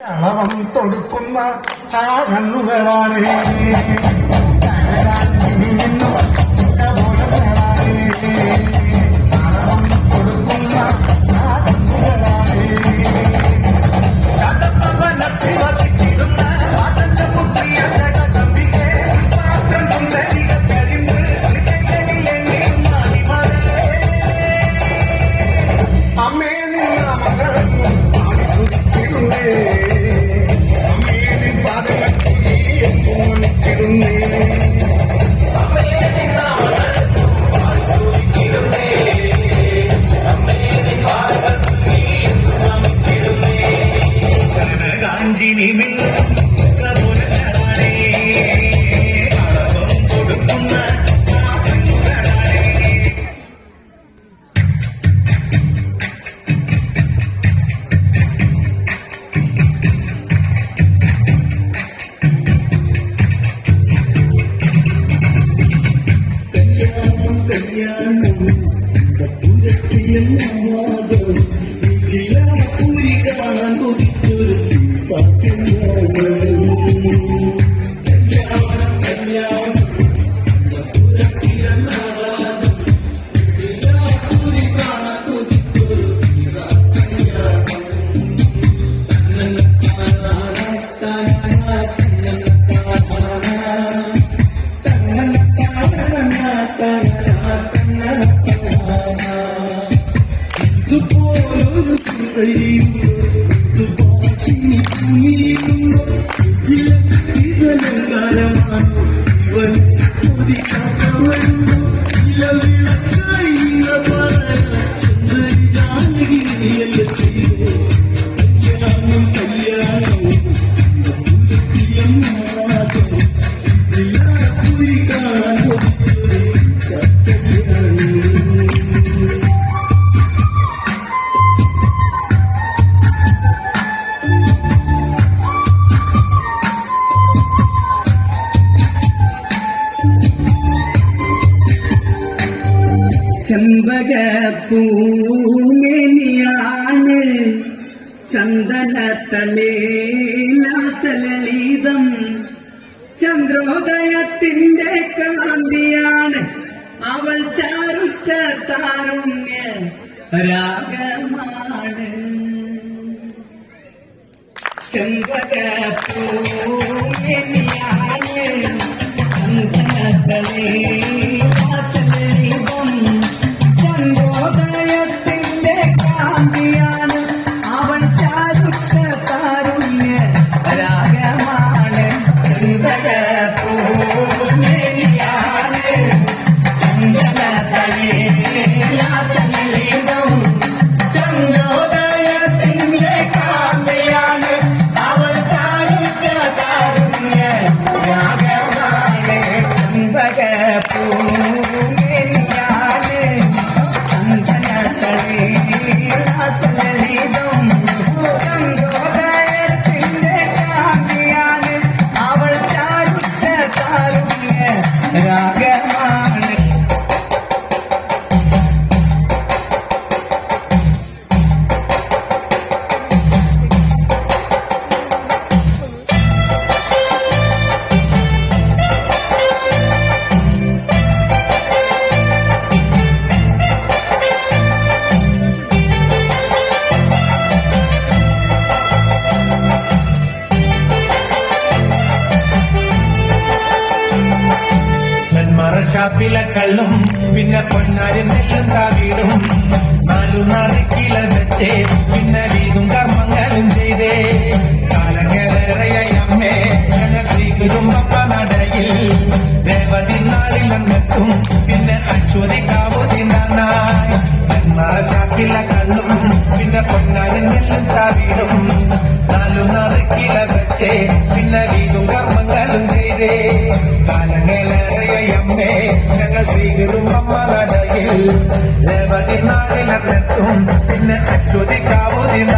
അളവം തൊടുക്കുന്ന ആ കണ്ണുകളാണ് നിന്നും പോലങ്ങളാണ് ചെമ്പകപ്പൂമിനിയാണ് ചന്ദനത്തലേലാസലളിതം ചന്ദ്രോദയത്തിന്റെ കാന്തിയാണ് അവൾ ചാരുത്ത താരുണ്യ രാഗമാണ്. ചെമ്പകപ്പൂമിനിയാണ് നാളിക്കില വെച്ചേ പിന്നെ വീതും കർമ്മങ്ങളും ചെയ്തേ. കാലങ്ങളേറെയമ്മേ അമ്മേ ശ്രീകുരുമ്പപ്പ നടയിൽ ദേവതി നാളിലെന്നെത്തും പിന്നെ അശ്വതി കാവുതി നന്നായി. ഷാപ്പിലെ കള്ളും പിന്നെ പൊന്നാനും നെല്ലും താവീടും നാലു നറുക്കില വെച്ചേ പിന്നെ കർമ്മങ്ങളും ചെയ്തേ. കാലങ്ങളേറെയമ്മേ ഞങ്ങൾ സ്വീകരുമ്പമ്മ നടയിൽ. രേവതി നാളിലെത്തും പിന്നെ അശ്വതി കാവുതിണ്ടാനായി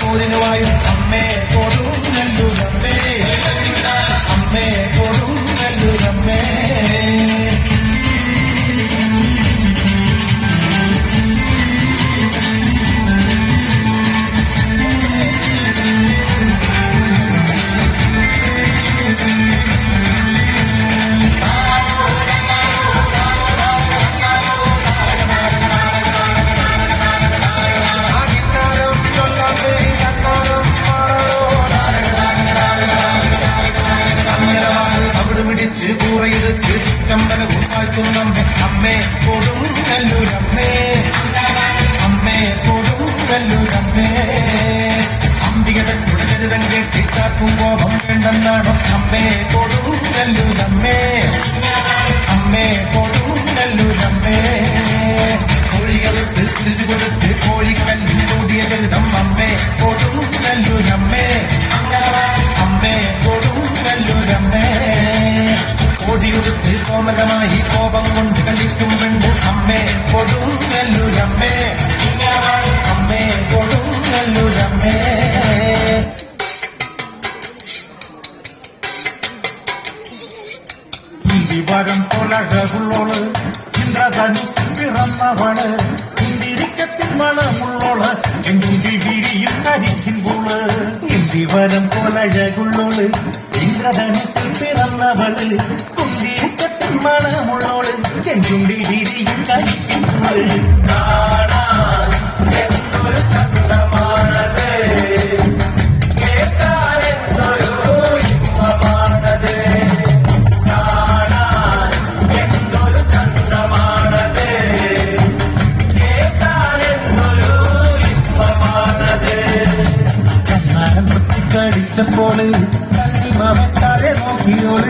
അമ്മൂലിനുമായി അമ്മേ തോന്നും में വരം പോലഴകുള്ളോൾ ഇന്ദ്രധനുസിൽ പിറന്നവൾ കുന്തിരിക്കത്തിൻ മണമുള്ളോൾ എൻ ചുണ്ടിരിയും കഴിക്കുന്നോൾ കണ്ണടിച്ചപ്പോൾ കണ്ണിമവെക്കാതെ നോക്കിയോൾ.